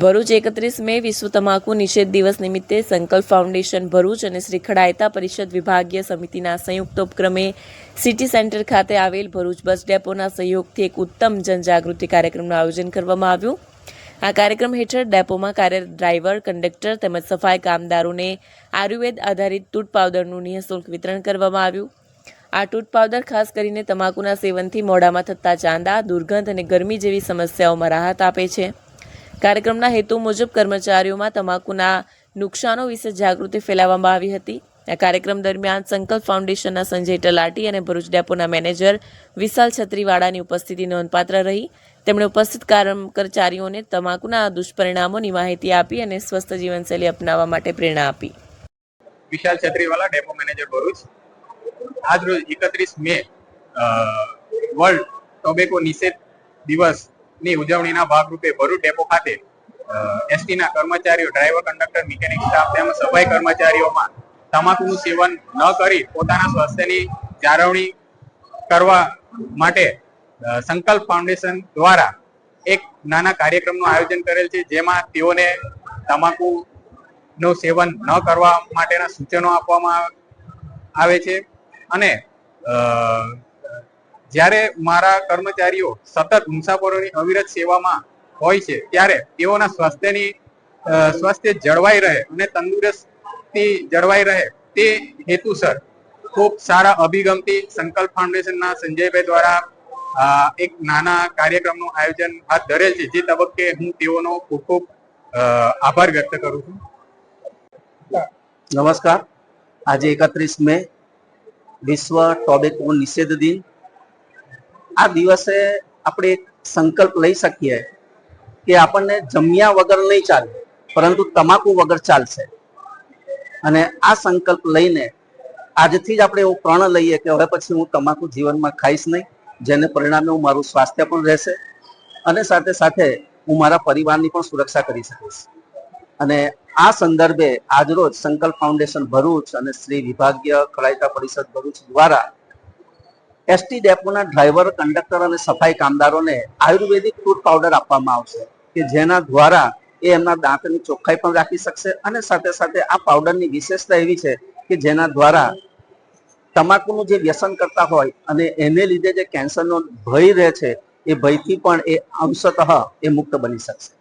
ભરૂચ એકત્રીસ મે વિશ્વ તમાકુ નિષેધ દિવસ નિમિત્તે સંકલ્પ ફાઉન્ડેશન ભરૂચ અને શ્રી ખડાયતા પરિષદ વિભાગીય સમિતિના સંયુક્ત ઉપક્રમે સિટી સેન્ટર ખાતે આવેલ ભરૂચ બસ ડેપોના સહયોગથી એક ઉત્તમ જનજાગૃતિ કાર્યક્રમનું આયોજન કરવામાં આવ્યું. આ કાર્યક્રમ હેઠળ ડેપોમાં કાર્યરત ડ્રાઈવર, કંડક્ટર તેમજ સફાઈ કામદારોને આયુર્વેદ આધારિત તૂટ પાવડરનું નિઃશુલ્ક વિતરણ કરવામાં આવ્યું. આ તૂટ પાવડર ખાસ કરીને તમાકુના સેવનથી મોઢામાં થતા ચાંદા, દુર્ગંધ અને ગરમી જેવી સમસ્યાઓમાં રાહત આપે છે. કાર્યક્રમના હેતુ મુજબ કર્મચારીઓમાં તમાકુના નુકસાનો વિશે જાગૃતિ ફેલાવવામાં આવી હતી. આ કાર્યક્રમ દરમિયાન સંકલ્પ ફાઉન્ડેશનના સંજય તલાટી અને ભરૂચ ડેપોના મેનેજર વિશાલ છત્રીવાળાની ઉપસ્થિતિ નોંધપાત્ર રહી. તેમણે ઉપસ્થિત કારમ- કર્મચારીઓને તમાકુના દુષ્પરિણામોની માહિતી આપી અને સ્વસ્થ જીવનશૈલી અપનાવવા માટે પ્રેરણા આપી. Vishal Chhatriwala, depot manager Bharuch. આજ રોજ એકત્રીસ મે વર્લ્ડ ટોબેકો નિષેધ દિવસની ઉજવણીના ભાગરૂપે ભરૂચ ડેપો ખાતે એસટી ના કર્મચારીઓ ડ્રાઈવર કંડક્ટર મિકેનિક સ્ટાફ તેમજ સફાઈ કર્મચારીઓમાં તમાકુનું સેવન ન કરી પોતાના સ્વાસ્થ્યની જાળવણી કરવા માટે સંકલ્પ ફાઉન્ડેશન દ્વારા એક નાના કાર્યક્રમનું આયોજન કરેલ છે, જેમાં તેઓને તમાકુ નું સેવન ન કરવા માટેના સૂચનો આપવામાં આવે છે અને જ્યારે મારા કર્મચારીઓ સતત મુસાફરોની અવિરત સેવામાં હોય છે, ત્યારે તેઓના સ્વાસ્થ્યની સ્વાસ્થ્ય જળવાઈ રહે અને તંદુરસ્તી જળવાઈ રહે તે હેતુસર ખૂબ સારા અભિગમથી સંકલ્પ ફાઉન્ડેશનના સંજયભાઈ દ્વારા એક નાના કાર્યક્રમનું આયોજન હાથ ધરેલ છે, જે તબક્કે હું તેઓનો ખૂબ ખૂબ આભાર વ્યક્ત કરું છું. નમસ્કાર. આજે એકત્રીસ મે વિશ્વ ટોબેકો નિષેધ દિન આ દિવસે આપણે એક સંકલ્પ લઈ શકીએ કે આપણને જમ્યા વગર નહીં ચાલે, પરંતુ તમાકુ વગર ચાલશે. અને આ સંકલ્પ લઈને આજથી જ આપણે એવું પ્રણ લઈએ કે હવે પછી હું તમાકુ જીવનમાં ખાઈશ નહીં, જેને પરિણામે હું મારું સ્વાસ્થ્ય પણ રહેશે અને સાથે સાથે હું મારા પરિવારની પણ સુરક્ષા કરી શકીશ. અને આ સંદર્ભે આજરોજ સંકલ્પ ફાઉન્ડેશન ભરૂચ અને શ્રી વિભાગીય ખલાયતા પરિષદ ભરૂચ દ્વારા એસટી ડેપોના ડ્રાઈવર, કંડક્ટર અને સફાઈ કામદારોને આયુર્વેદિક ફૂડ પાવડર આપવામાં આવશે કે જેના દ્વારા એ એમના દાંતની ચોખ્ખાઈ પણ રાખી શકશે અને સાથે સાથે આ પાવડરની વિશેષતા એવી છે કે જેના દ્વારા તમાકુનું જે વ્યસન કરતા હોય અને એને લીધે જે કેન્સરનો ભય રહે છે, એ ભયથી પણ એ અંશતઃ એ મુક્ત બની શકશે.